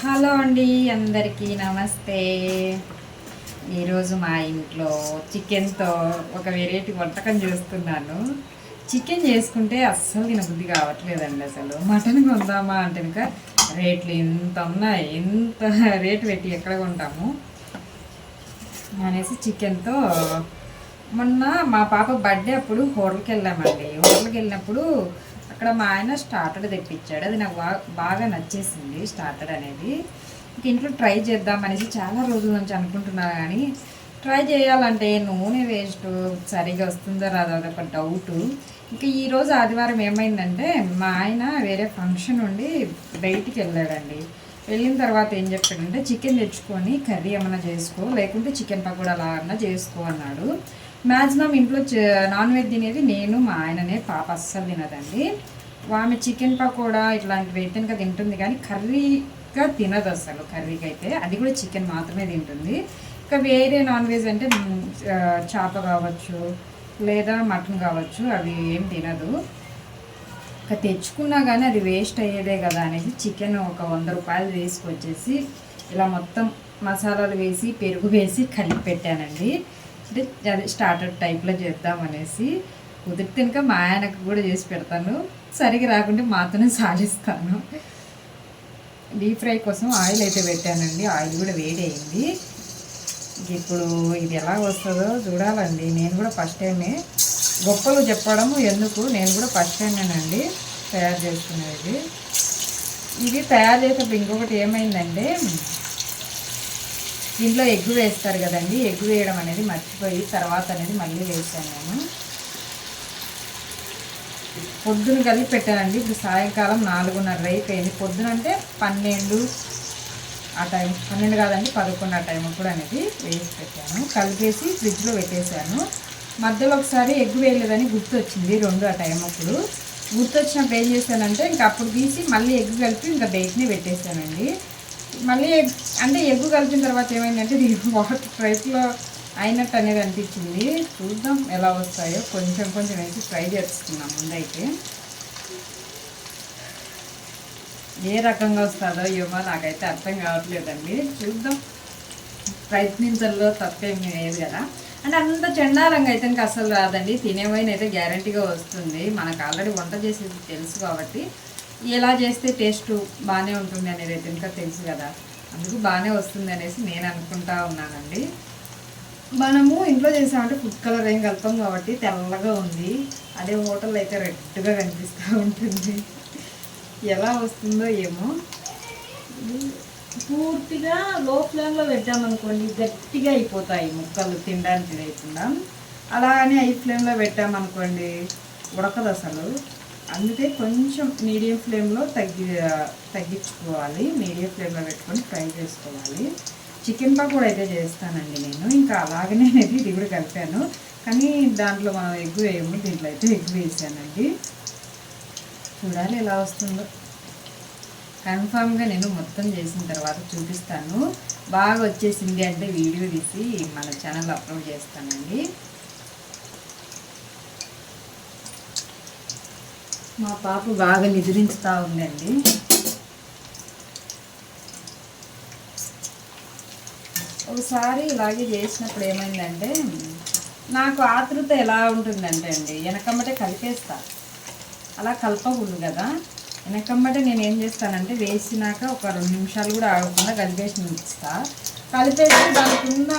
Hello అండి అందరికీ నమస్తే. ఈరోజు మా ఇంట్లో చికెన్తో ఒక వెరైటీ వంటకం చేస్తున్నాను. చికెన్ చేసుకుంటే అస్సలు తినబుద్ధి కావట్లేదండి అసలు. మటన్ కొందామా అంటే ఇంకా రేట్లు ఇంత ఉన్నాయి ఇంత రేటు పెట్టి ఎక్కడ కొంటాము అనేసి చికెన్తో మొన్న మా పాప బర్త్డే అప్పుడు హోటల్కి వెళ్ళామండి. హోటల్కి వెళ్ళినప్పుడు అక్కడ మా ఆయన స్టార్టర్ తెప్పించాడు. అది నాకు బాగా బాగా నచ్చేసింది స్టార్టర్ అనేది. ఇంక ఇంట్లో ట్రై చేద్దాం అనేసి చాలా రోజుల నుంచి అనుకుంటున్నాను కానీ ట్రై చేయాలంటే నూనె వేస్ట్ సరిగా వస్తుందో రాదో అదొక డౌట్ ఇంకా ఈరోజు ఆదివారం ఏమైందంటే మా ఆయన వేరే ఫంక్షన్ ఉండి బయటికి వెళ్ళాడండి. వెళ్ళిన తర్వాత ఏం చెప్పాడంటే చికెన్ తెచ్చుకొని కర్రీ ఏమైనా చేసుకో లేకుంటే చికెన్ పకోడా అలా అన్నా చేసుకో అన్నాడు. మ్యాక్సిమం ఇంట్లో నాన్ వెజ్ తినేది నేను మా ఆయననే పాప అస్సలు తినదండి. ఆమె చికెన్ పకోడా ఇట్లాంటివి అయితే తింటుంది కానీ కర్రీగా తినదు అసలు కర్రీకి అయితే అది కూడా చికెన్ మాత్రమే తింటుంది. ఇంకా వేరే నాన్ వెజ్ అంటే చేప కావచ్చు లేదా మటన్ కావచ్చు అవి ఏం తినదు. ఇంకా తెచ్చుకున్నా కానీ అది వేస్ట్ అయ్యేదే కదా అనేసి చికెన్ ఒక వంద రూపాయలు వేసుకొచ్చేసి ఇలా మొత్తం మసాలాలు వేసి పెరుగు వేసి కలిపి పెట్టానండి. అంటే అది స్టార్టర్ టైప్లో చేద్దామనేసి కుదిరితే ఇంకా మా ఆయనకు కూడా చేసి పెడతాను. సరిగా రాకుంటే మాతోనే సాధిస్తాను. డీప్ ఫ్రై కోసం ఆయిల్ అయితే పెట్టానండి. ఆయిల్ కూడా వేడి అయింది. ఇప్పుడు ఇది ఎలా వస్తుందో చూడాలండి. నేను కూడా ఫస్ట్ టైమే గొప్పలు చెప్పడం ఎందుకు? నేను కూడా ఫస్ట్ టైమేనండి తయారు చేసుకునేది. ఇది తయారు చేసేటప్పుడు ఇంకొకటి ఏమైందంటే దీంట్లో ఎగ్గు వేస్తారు కదండి. ఎగ్గు వేయడం అనేది మర్చిపోయి తర్వాత అనేది మళ్ళీ వేసాను నేను. పొద్దున కలిపి పెట్టానండి. ఇప్పుడు సాయంకాలం నాలుగున్నర అయిపోయింది. పొద్దున అంటే పన్నెండు ఆ టైం పన్నెండు కాదండి పదకొండు ఆ టైం కూడా అనేది వేసి పెట్టాను. కలిపేసి ఫ్రిడ్జ్లో పెట్టేశాను. మధ్యలో ఒకసారి ఎగ్ వేయలేదని గుర్తొచ్చింది రెండు ఆ టైం అప్పుడు. గుర్తొచ్చినప్పుడు ఏం చేశానంటే ఇంకా అప్పుడు తీసి మళ్ళీ ఎగ్ కలిపి ఇంకా డేట్ని పెట్టేశానండి. మళ్ళీ అంటే ఎగ్గు కలిపిన తర్వాత ఏమైందంటే ఇది వాటర్ టైప్లో అయినట్టు అనేది అనిపించింది. చూద్దాం ఎలా వస్తాయో. కొంచెం కొంచెం అయితే ట్రై చేస్తున్నాం ముందైతే. ఏ రకంగా వస్తుందో ఏమో నాకైతే అర్థం కావట్లేదండి. చూద్దాం. ప్రయత్నించడంలో తప్పేమీ లేదు కదా. అంటే అంత చండాలంగా అయితే అసలు రాదండి. తినేవైన అయితే గ్యారంటీగా వస్తుంది. మనకు ఆల్రెడీ వంట చేసేది తెలుసు కాబట్టి. ఎలా చేస్తే టేస్ట్ బాగానే ఉంటుంది అనేది అయితే ఇంకా తెలుసు కదా. అందుకు బాగానే వస్తుంది అనేసి నేను అనుకుంటా ఉన్నానండి. మనము ఇంట్లో చేసామంటే ఫుడ్ కలర్ ఏం కలుపుతాం కాబట్టి తెల్లగా ఉంది. అదే హోటల్లో అయితే రెడ్గా కనిపిస్తూ ఉంటుంది. ఎలా వస్తుందో ఏమో. పూర్తిగా లో ఫ్లేమ్లో పెట్టామనుకోండి గట్టిగా అయిపోతాయి ముక్కలు తినడానికి లేకుండా. అలానే హై ఫ్లేమ్లో పెట్టామనుకోండి ఉడకదు అసలు. అందుకే కొంచెం మీడియం ఫ్లేమ్లో తగ్గి తగ్గించుకోవాలి. మీడియం ఫ్లేమ్లో పెట్టుకొని ఫ్రై చేసుకోవాలి. చికెన్ పకోడా అయితే చేస్తానండి నేను. ఇంకా అలాగనే అనేది ఇది కూడా కలిపాను. కానీ దాంట్లో మనం ఎగ్ వేయము దీంట్లో అయితే ఎగ్ వేసానండి. చూడాలి ఎలా వస్తుందో. కన్ఫామ్గా నేను మొత్తం చేసిన తర్వాత చూపిస్తాను. బాగా వచ్చేసింది అంటే వీడియో తీసి మన ఛానల్ అప్లోడ్ చేస్తానండి. మా పాప బాగా నిద్రించుతూ ఉందండి. ఒకసారి ఇలాగే చేసినప్పుడు ఏమైందంటే నాకు ఆతృత ఎలా ఉంటుందంటే అండి వెనకమ్మటే కలిపేస్తా. అలా కలపకూడదు కదా. వెనకమ్మటే నేను ఏం చేస్తానంటే వేసినాక ఒక రెండు నిమిషాలు కూడా ఆగకుండా కలిపేసి ఉంచుతా. కలిపేసి దానికి ఉన్న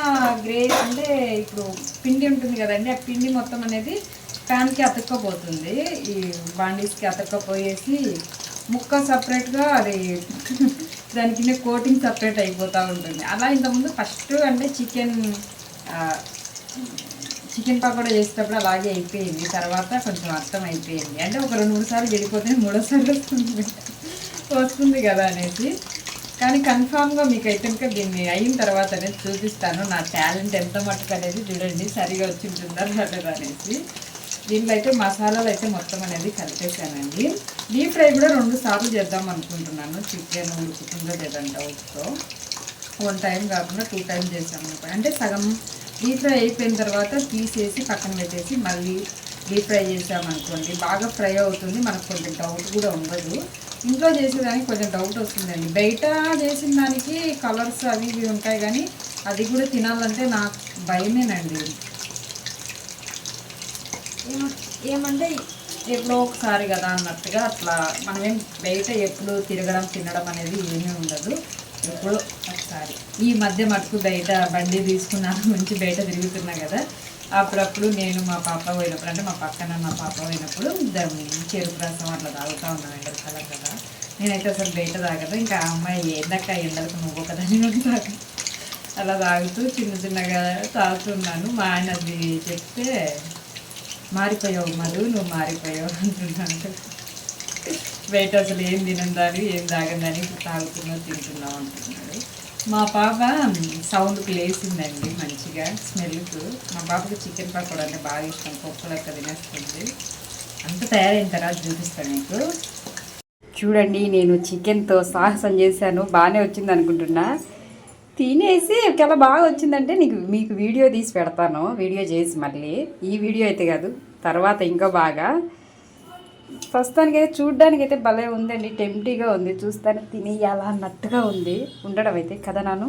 గ్రే అంటే ఇప్పుడు పిండి ఉంటుంది కదండి ఆ పిండి మొత్తం అనేది ప్యాన్కి అతుక్కపోతుంది. ఈ బాండీస్కి అతక్కపోయేసి ముక్క సపరేట్గా అది దానికి కోటింగ్ సపరేట్ అయిపోతూ ఉంటుంది. అలా ఇంతకుముందు ఫస్ట్ అంటే చికెన్ చికెన్ పకోడా చేసేటప్పుడు అలాగే అయిపోయింది. తర్వాత కొంచెం అర్థం అయిపోయింది. అంటే ఒక రెండు మూడు సార్లు వెళ్ళిపోతే మూడోసారి వస్తుంది. వస్తుంది కదా అనేసి. కానీ కన్ఫామ్గా మీకు అయితే ఇంకా దీన్ని అయిన తర్వాత అనేది చూపిస్తాను. నా టాలెంట్ ఎంత మట్టుకు అనేది చూడండి. సరిగా వచ్చి ఉంటుందా అనేసి. దీంట్లో అయితే మసాలాలు అయితే మొత్తం అనేది కలిపేసానండి డీప్ ఫ్రై కూడా రెండు సార్లు చేద్దాం అనుకుంటున్నాను. చికెన్ ఉడుకుతుందో లేదంటే డౌట్తో వన్ టైం కాకుండా టూ టైం చేసాము అనుకోండి. అంటే సగం డీప్ ఫ్రై అయిపోయిన తర్వాత తీసేసి పక్కన పెట్టేసి మళ్ళీ డీప్ ఫ్రై చేసామనుకోండి బాగా ఫ్రై అవుతుంది. మనకు కొంచెం డౌట్ కూడా ఉండదు. ఇంట్లో చేసేదానికి కొంచెం డౌట్ వస్తుందండి. బయట చేసిన దానికి కలర్స్ అవి ఇవి ఉంటాయి కానీ అది కూడా తినాలంటే నాకు భయమేనండి. ఏమంటే ఎప్పుడో ఒకసారి కదా అన్నట్టుగా అట్లా మనమేం బయట ఎప్పుడు తిరగడం తినడం అనేది ఏమీ ఉండదు. ఎప్పుడో ఒకసారి. ఈ మధ్య మటుకు బయట బండి తీసుకున్నాను మంచి బయట తిరుగుతున్నా కదా. అప్పుడప్పుడు నేను మా పాప పోయినప్పుడు అంటే మా పక్కన మా పాప పోయినప్పుడు దాన్ని చెరుకు రసం అట్లా తాగుతూ ఉన్నాను ఎండల కదా. నేనైతే అసలు బయట తాగదు ఇంకా ఆ అమ్మాయి ఏందక్క ఎండలకు నువ్వు కదా నేను తాగు. అలా తాగుతూ చిన్న చిన్నగా తాగుతున్నాను మా ఆయన అది చెప్తే మారిపోయావు మధు నువ్వు మారిపోయావు అంటున్నాడు. బయట అసలు ఏం తినందాని ఏం తాగందని తాగుతున్నావు తింటున్నావు అంటున్నాడు. మా పాప సౌండ్కి లేచిందండి మంచిగా స్మెల్కు మా పాపకి చికెన్ పకోడా అంటే బాగా ఇష్టం పప్పులక్క తినేస్తుంది. అంత తయారైన తర్వాత చూపిస్తాను మీకు. చూడండి నేను చికెన్తో సాహసం చేశాను బాగానే వచ్చింది అనుకుంటున్నా తినేసి చాలా బాగా వచ్చిందంటే నీకు మీకు వీడియో తీసి పెడతాను. వీడియో చేసి మళ్ళీ. ఈ వీడియో అయితే కాదు తర్వాత ఇంకా బాగా. ప్రస్తుతానికి అయితే చూడ్డానికి అయితే భలే ఉందండి టెంప్టీగా ఉంది. చూస్తానికి తినేయాలా అన్నట్టుగా ఉంది. ఉండడం అయితే కదా నాను.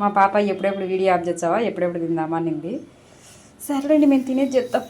మా పాప ఎప్పుడెప్పుడు వీడియో ఆఫ్ చేస్తావా ఎప్పుడెప్పుడు తిందామా అనింది. సర్లేండి మేము తినేది చెప్తాం.